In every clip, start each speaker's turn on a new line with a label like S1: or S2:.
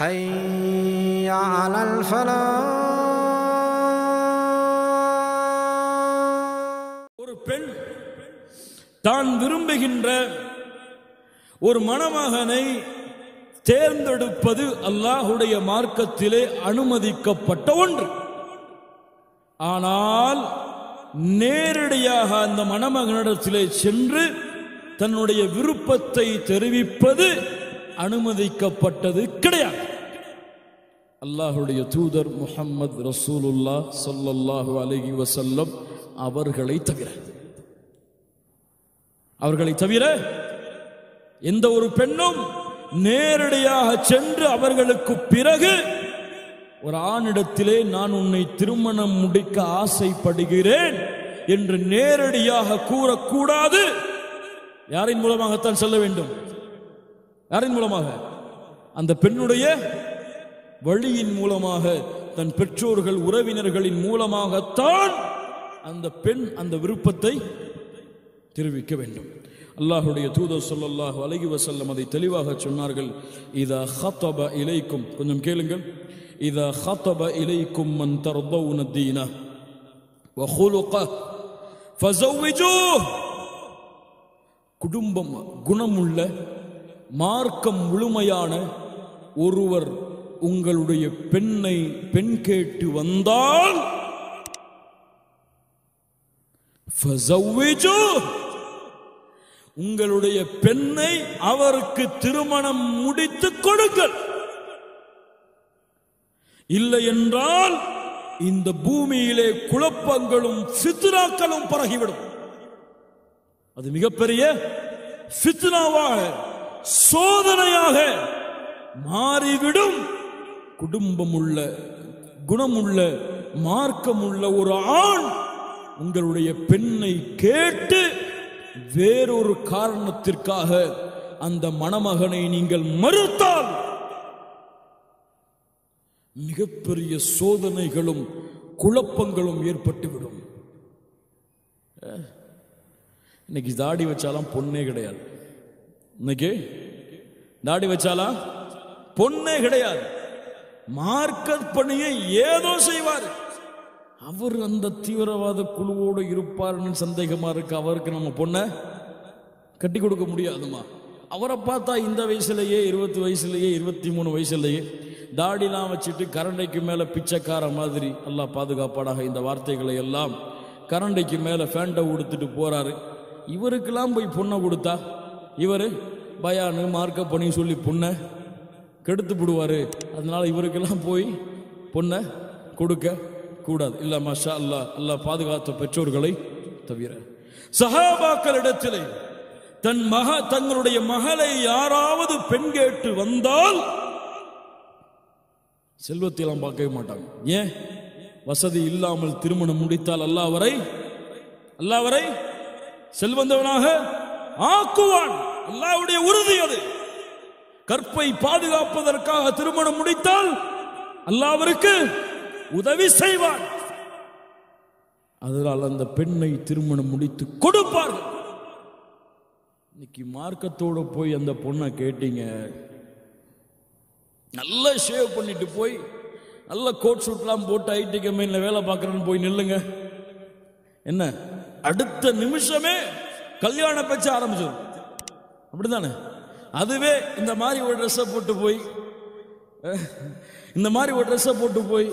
S1: حي على الفلاح
S2: ஒரு பெண் தான் விரும்புகின்ற ஒரு மணமகனை தேர்ந்தெடுப்பது அல்லாஹுடைய மார்க்கத்திலே அனுமதிக்கப்பட்ட ஒன்று ஆனால் நேரடியாக அந்த மணமகனிடத்திலே சென்று தன்னுடைய விருப்பத்தை தெரிவிப்பது அனுமதிக்கப்பட்டது கிடையாது அல்லாஹுடைய தூதர் முஹம்மது ரசூலுல்லா சொல்லல்லாஹு அலஹி வசல்லம் அவர்களை தவிர. அவர்களை தவிர எந்த ஒரு பெண்ணும் நேரடியாக சென்று அவர்களுக்கு பிறகு ஒரு ஆணிடத்திலே நான் உன்னை திருமணம் முடிக்க ஆசைப்படுகிறேன் என்று நேரடியாக கூறக்கூடாது. யாரின் மூலமாகத்தான் சொல்ல வேண்டும்? யாரின் மூலமாக? அந்த பெண்ணுடைய வழியின் மூலமாக தன் பெற்றோர்கள் உறவினர்களின் மூலமாகத்தான் அந்த பெண் அந்த விருப்பத்தை தெரிவிக்க வேண்டும். அல்லாஹுடைய தூதர் சொல்லல்லாஹ் அலகி வசல்லம் அதை தெளிவாக சொன்னார்கள். இதா ஹத்தப இலைக்கும் கொஞ்சம் கேளுங்கள். இதா ஹத்தப இலைக்கும் மன் தர்தவுன தீன வஹுலுக ஃபஸவ்விஜூஹ் குடும்பம் குணமுள்ள மார்க்கம் முழுமையான ஒருவர் உங்களுடைய பெண்ணை பெண் கேட்டு வந்தால் உங்களுடைய பெண்ணை அவருக்கு திருமணம் முடித்து கொடுங்கள். இல்லை என்றால் இந்த பூமியிலே குழப்பங்களும் சித்ராக்களும் பரகிவிடும். அது மிகப்பெரிய ஃபித்னாவாக சோதனையாக மாறிவிடும். குடும்பமுள்ள குணமுள்ள மார்க்கமுள்ள ஒரு ஆண் உங்களுடைய பெண்ணை கேட்டு வேறொரு காரணத்திற்காக அந்த மணமகனை நீங்கள் மறுத்தால் மிகப்பெரிய சோதனைகளும் குழப்பங்களும் ஏற்பட்டுவிடும். இன்னைக்கு தாடி வச்சாலாம் பொண்ணே கிடையாது. இன்னைக்கு தாடி வச்சாலாம் பொண்ணே கிடையாது. மார்க்கத் பணியை ஏதோ செய்வார். அவர் அந்த தீவிரவாத குழுவோடு இருப்பார்னு சந்தேகமா இருக்கு. அவருக்கு நம்ம பொண்ணை கட்டி கொடுக்க முடியாதுமா. அவரை பார்த்தா இந்த வயசுலயே இருபத்தி வயசுலயே இருபத்தி மூணு வயசுலயே தாடிலாம் வச்சுட்டு கரண்டைக்கு மேல பிச்சைக்கார மாதிரி நல்லா பாதுகாப்பாடாக இந்த வார்த்தைகளை எல்லாம் கரண்டைக்கு மேல ஃபேண்டை உடுத்துட்டு போறாரு. இவருக்கெல்லாம் போய் பொண்ணை கொடுத்தா? இவர் பயானு மார்க்க பண்ணி சொல்லி பொண்ணை கெடுத்து விடுவாரு அதனால இவருக்கெல்லாம் போய் பொண்ணை கொடுக்க கூடாது. இல்ல மஷா அல்லாஹ் அல்லாஹ் பாதுகாத்த பெற்றோர்களை தவிர. சஹாபாக்களிடத்திலே தன் மக தங்களுடைய மகளை யாராவது பெண் கேட்டு வந்தால் செல்வத்தையெல்லாம் பார்க்கவே மாட்டாங்க. ஏன்? வசதி இல்லாமல் திருமணம் முடித்தால் அல்லாஹ் அவரை அல்லாஹ் அவரை செல்வந்தவனாக ஆக்குவான். அல்லாவுடைய உறுதி அது. கற்பை பாதுகாப்பதற்காக திருமணம் முடித்தால் அல்லாஹ் உதவி செய்வார். அதனால் அந்த பெண்ணை திருமணம் முடித்து கொடுப்பார். இன்னைக்கு மார்க்கத்தோட போய் அந்த பொண்ணை கேட்டீங்க. நல்லா ஷேவ் பண்ணிட்டு போய் நல்ல கோட் ஷூட்லாம் போட்டு ஐடி கம்பெனியில் வேலை பார்க்குறேன்னு போய் நில்லுங்க. என்ன? அடுத்த நிமிஷமே கல்யாண பேச்ச ஆரம்பிச்சிடும் அப்படிதானே? அதுவே இந்த மாதிரி ஒரு ட்ரெஸ்ஸை போட்டு போய் இந்த மாதிரி ஒரு ட்ரெஸ்ஸை போட்டு போய்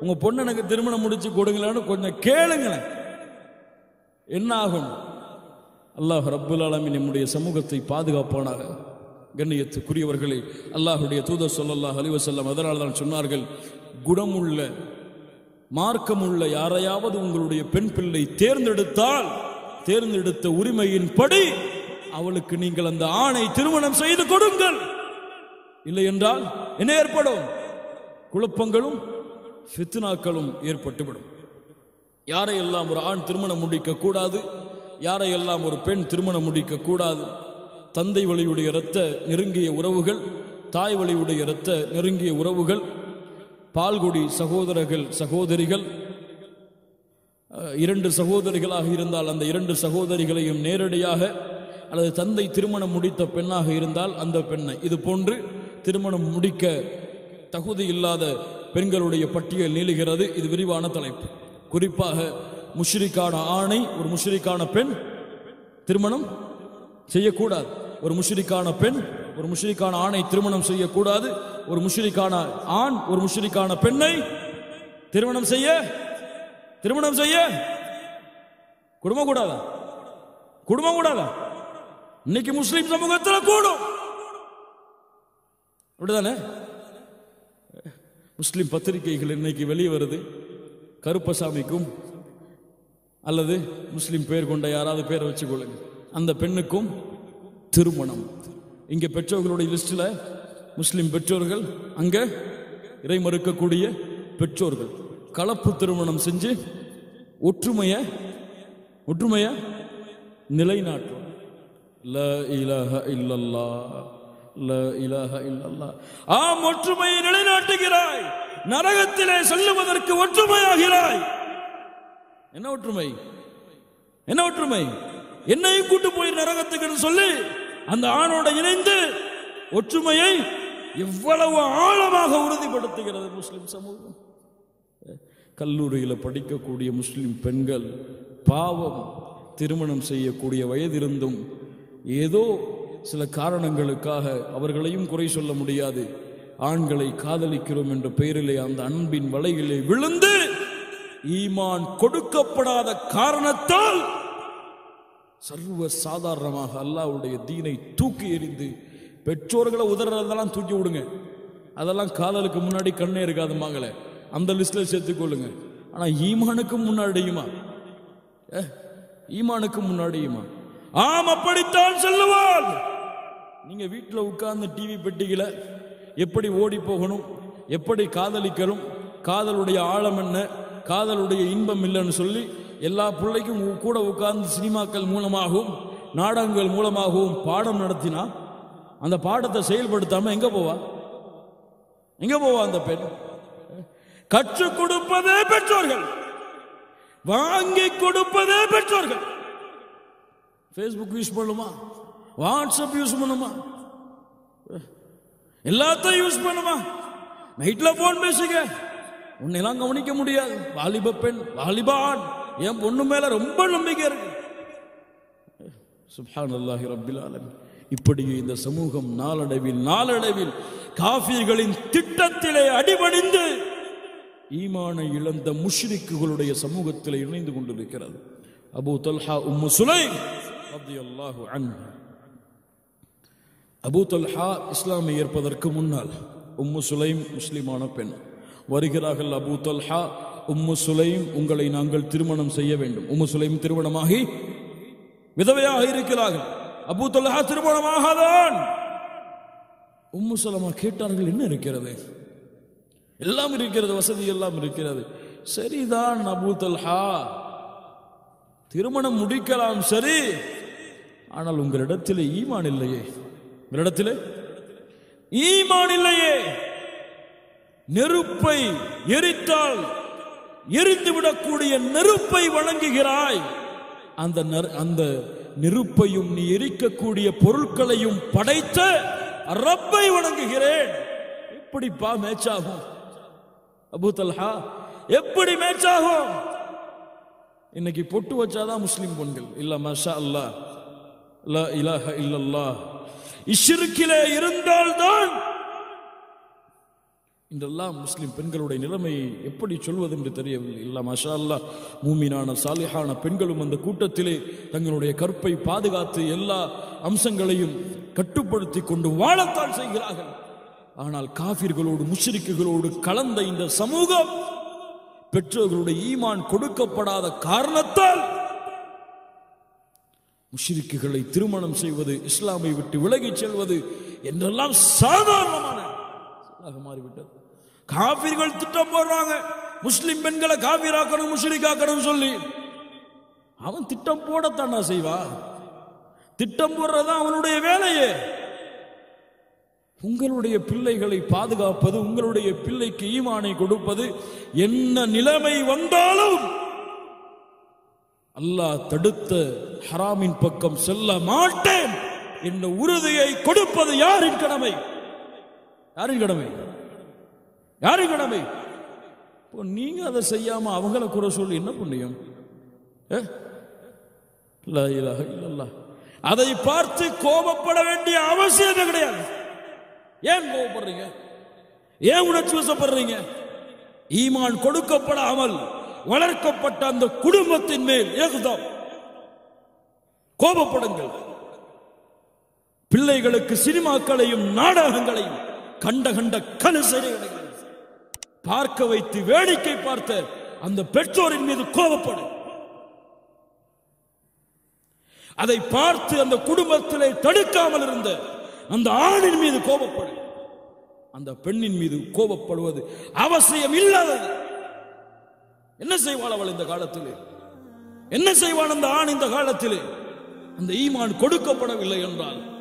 S2: உங்க பொண்ணு எனக்கு திருமணம் முடிச்சு கொடுங்களேன்னு கொஞ்சம் கேளுங்களேன். என்ன ஆகும் அல்லாஹ் ரப்புல் ஆலமீன் நம்முடைய சமூகத்தை பாதுகாப்பானாக கண்ணியத்துக்குரியவர்களே அல்லாஹுடைய தூதர் சொல்லல்லாஹ் அலைஹி அதனால் தான் சொன்னார்கள் குணமுள்ள மார்க்கமுள்ள யாரையாவது உங்களுடைய பெண் பிள்ளை தேர்ந்தெடுத்தால் தேர்ந்தெடுத்த உரிமையின்படி அவளுக்கு நீங்கள் அந்த ஆணை திருமணம் செய்து கொடுங்கள். இல்லை என்றால் என்ன ஏற்படும்? குழப்பங்களும் ஃபித்னாக்களும் ஏற்பட்டுவிடும். யாரையெல்லாம் ஒரு ஆண் திருமணம் முடிக்க கூடாது யாரையெல்லாம் ஒரு பெண் திருமணம் முடிக்க கூடாது? தந்தை வழியுடைய இரத்த நெருங்கிய உறவுகள் தாய் வழியுடைய இரத்த நெருங்கிய உறவுகள் பால்குடி சகோதரர்கள் சகோதரிகள் இரண்டு சகோதரிகளாக இருந்தால் அந்த இரண்டு சகோதரிகளையும் நேரடியாக அல்லது தந்தை திருமணம் முடித்த பெண்ணாக இருந்தால் அந்த பெண்ணை. இது போன்று திருமணம் முடிக்க தகுதி இல்லாத பெண்களுடைய பட்டியல் நீளுகிறது. இது விரிவான தலைப்பு. குறிப்பாக முஷ்ரிக்கான ஆணை ஒரு முஷ்ரிக்கான பெண் திருமணம் செய்யக்கூடாது. ஒரு முஷ்ரிக்கான பெண் ஒரு முஷ்ரிக்கான ஆணை திருமணம் செய்யக்கூடாது. ஒரு முஷ்ரிக்கான ஆண் ஒரு முஷ்ரிக்கான பெண்ணை திருமணம் செய்ய திருமணம் செய்ய. குடும்பம் கூடாதா? குடும்பம் கூடாதா? இன்னைக்கு முஸ்லீம் சமூகத்தில் கூடும். அப்படிதானே? முஸ்லீம் பத்திரிகைகள் இன்னைக்கு வெளியே வருது. கருப்பசாமிக்கும் அல்லது முஸ்லீம் பேர் கொண்ட யாராவது பேரை வச்சுக்கொள்ளுங்க. அந்த பெண்ணுக்கும் திருமணம். இங்க பெற்றோர்களுடைய லிஸ்டில் முஸ்லீம் பெற்றோர்கள் அங்க இறை மறுக்கக்கூடிய பெற்றோர்கள். கலப்பு திருமணம் செஞ்சு ஒற்றுமைய ஒற்றுமைய நிலைநாட்டும் ஆம் ஒற்றுமையை நிலைநாட்டுகிறாய். நரகத்திலே செல்லுவதற்கு ஒற்றுமையாகிறாய். என்ன ஒற்றுமை? என்ன ஒற்றுமை? என்னையும் கூட்டு போய் நரகத்துக்கு சொல்லி அந்த ஆணோட இணைந்து ஒற்றுமையை எவ்வளவு ஆழமாக உறுதிப்படுத்துகிறது முஸ்லிம் சமூகம். கல்லூரியில் படிக்கக்கூடிய முஸ்லிம் பெண்கள் பாவம் திருமணம் செய்யக்கூடிய வயதிருந்தும் ஏதோ சில காரணங்களுக்காக அவர்களையும் குறை சொல்ல முடியாது. ஆண்களை காதலிக்கிறோம் என்ற பெயரிலே அந்த அன்பின் வலையிலே விழுந்து ஈமான் கொடுக்கப்படாத காரணத்தால் சர்வ சாதாரணமாக அல்லாஹ்வுடைய தீனை தூக்கி எறிந்து பெற்றோர்களை உதறதெல்லாம் தூக்கி விடுங்க. அதெல்லாம் காதலுக்கு முன்னாடி கண்ணே இருக்காது மகளே. அந்த லிஸ்ட்ல சேர்த்துக்கொள்ளுங்க ஆனா ஈமானுக்கு முன்னாடியுமா? ஏ, ஈமானுக்கு முன்னாடியுமா? ஆம் அப்படித்தான் சொல்லுவாள் நீங்க வீட்டில் உட்கார்ந்து டிவி பெட்டிகள எப்படி ஓடி போகணும் எப்படி காதலிக்கணும் காதலுடைய ஆழம் என்ன காதலுடைய இன்பம் இல்லைன்னு சொல்லி எல்லா பிள்ளைக்கும் கூட உட்கார்ந்து சினிமாக்கள் மூலமாகவும் நாடகங்கள் மூலமாகவும் பாடம் நடத்தினா அந்த பாடத்தை செயல்படுத்தாம எங்க போவா? எங்க போவா அந்த பெண்? கற்றுக் கொடுப்பதே பெற்றோர்கள். வாங்கி கொடுப்பதே பெற்றோர்கள். ஃபேஸ்புக் யூஸ் பண்ணுமா? வாட்ஸ்அப் யூஸ் பண்ணுமா? எல்லாத்தையும் யூஸ் பண்ணுமா? நைட்ல போன் பேசுங்க. உன்னெல்லாம் கவனிக்க முடியாது. வாலிப பெண் வாலிப ஆண் என் பொண்ணு மேல ரொம்ப நம்பிக்கை இருக்கு. சுப்ஹான் அல்லாஹி ரப்பில் ஆலமீன். இப்படி இந்த சமூகம் நாளடைவில் நாளடைவில் காஃபிர்களின் திட்டத்திலே அடிபணிந்து ஈமானை இழந்த முஷ்ரிக்குகளுடைய சமூகத்தில் இணைந்து கொண்டிருக்கிறது. அபூ தல்ஹா உம்மு சுலைம் ரலியல்லாஹு அன்ஹு. அபூ தல்ஹா இஸ்லாமை ஏற்பதற்கு முன்னால் உம்மு சுலைம் முஸ்லிமான பெண். வருகிறார்கள் அபு தொல்ஹா உம்மு சுலைம் உங்களை நாங்கள் திருமணம் செய்ய வேண்டும். உம்மு சுலைம் திருமணமாகி விதவையாக இருக்கிறார்கள். அபு தொல்ஹா திருமணமாகாதான். உம்மு சுலமா கேட்டார்கள் என்ன இருக்கிறது? எல்லாம் இருக்கிறது வசதி எல்லாம் இருக்கிறது. சரிதான் அபு தொல்ஹா. திருமணம் முடிக்கலாம் சரி. ஆனால் உங்களிடத்தில் ஈமான் இல்லையே. உங்களிடத்தில் ஈமான் இல்லையே. நெருப்பை எரித்தால் எரிந்துவிடக்கூடிய நெருப்பை வணங்குகிறாய் அந்த நெரு- அந்த நெருப்பையும் நீ எரிக்கக்கூடிய பொருட்களையும் படைத்த ரப்பை வணங்குகிறேன். எப்படிப்பா மேட்ச் ஆகும் அபூ தல்ஹா எப்படி மேட்ச் ஆகும் இன்னைக்கு பொட்டு வச்சாதான் முஸ்லிம் பெண்கள். இல்ல மஷா அல்லாஹ். லா இலாஹ இஷ்ருக்கிலே இருந்தால்தான் இன்றெல்லாம் முஸ்லிம் பெண்களுடைய நிலைமையை எப்படி சொல்வது என்று தெரியவில்லை. இல்ல மஷா அல்லாஹ் மூமினான சாலிஹான பெண்களும் அந்த கூட்டத்திலே தங்களுடைய கற்பை பாதுகாத்து எல்லா அம்சங்களையும் கட்டுப்படுத்தி கொண்டு வாழத்தான் செய்கிறார்கள். ஆனால் காபிர்களோடு முஷ்ரிக்குகளோடு கலந்த இந்த சமூகம் பெற்றோர்களுடைய ஈமான் கொடுக்கப்படாத காரணத்தால் முஷிரிக்குகளை திருமணம் செய்வது இஸ்லாமை விட்டு விலகிச் செல்வது என்றெல்லாம் சாதாரணமான மாறிவிட்டது. காபிர்கள் திட்டம் போடுறாங்க. முஸ்லிம் பெண்களை காபிராக்கணும் முஷ்ரிக்காக்கணும் சொல்லி. அவன் திட்டம் போடத்தாண்டா செய்வா. திட்டம் போடுறதா அவனுடைய வேலையே. உங்களுடைய பிள்ளைகளை பாதுகாப்பது உங்களுடைய பிள்ளைக்கு ஈமானை கொடுப்பது என்ன நிலைமை வந்தாலும் அல்லாஹ் தடுத்த ஹராமின் பக்கம் செல்ல மாட்டேன் என்ற உறுதியை கொடுப்பது யாரின் கடமை? யாரின் கடமை? யாரின் கடமை? இப்போ நீங்க அதை செய்யாம அவங்கள குறை சொல்லி என்ன புண்ணியம்? ஏ? அதை பார்த்து கோபப்பட வேண்டிய அவசியம் கிடையாது. ஏன் கோபப்படுறீங்க? ஏன் உணர்ச்சி வசப்படுறீங்க? ஈமான் கொடுக்கப்படாமல் வளர்க்கப்பட்ட அந்த குடும்பத்தின் மேல் ஏகுதம். கோபப்படுங்கள். பிள்ளைகளுக்கு சினிமாக்களையும் நாடகங்களையும் கண்ட கண்ட கனுசரைகளையும் பார்க்க வைத்து வேடிக்கை பார்த்த அந்த பெற்றோரின் மீது கோபப்படு. அதை பார்த்து அந்த குடும்பத்திலே தடுக்காமல் இருந்த அந்த ஆணின் மீது கோபப்படு. அந்த பெண்ணின் மீது கோபப்படுவது அவசியம் இல்லாதது என்ன செய்வாள் அவள் இந்த காலத்திலே? என்ன செய்வான் அந்த ஆண் இந்த காலத்திலே? அந்த ஈமான் கொடுக்கப்படவில்லை என்றால்